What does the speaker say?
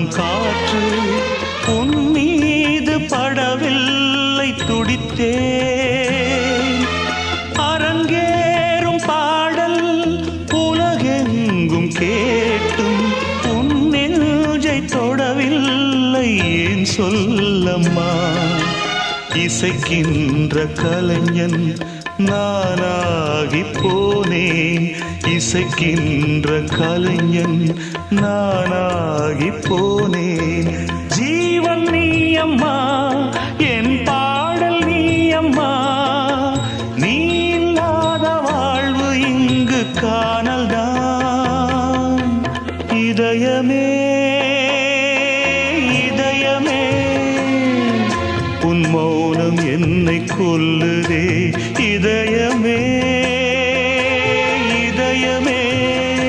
வரும் காற்று உன் மீது படவில்லை துடித்தே அரங்கேறும் பாடல் உலகெங்கும் கேட்டும் உன் நெஞ்சை தொடவில்லை ஏன் சொல்லம்மா? இசைக்கின்ற கலைஞன் நானாகி போனேன். இசைக்கின்ற கலைஞன் நான் கருகி போனேன் ஜீவன் நீ அம்மா என் பாடல் நீ அம்மா நீ இல்லாத வாழ்வு இங்கு காணல்தான். இதயமே இதயமே உன் மௌனம் என்னை கொல்லுதே. இதயமே இதயமே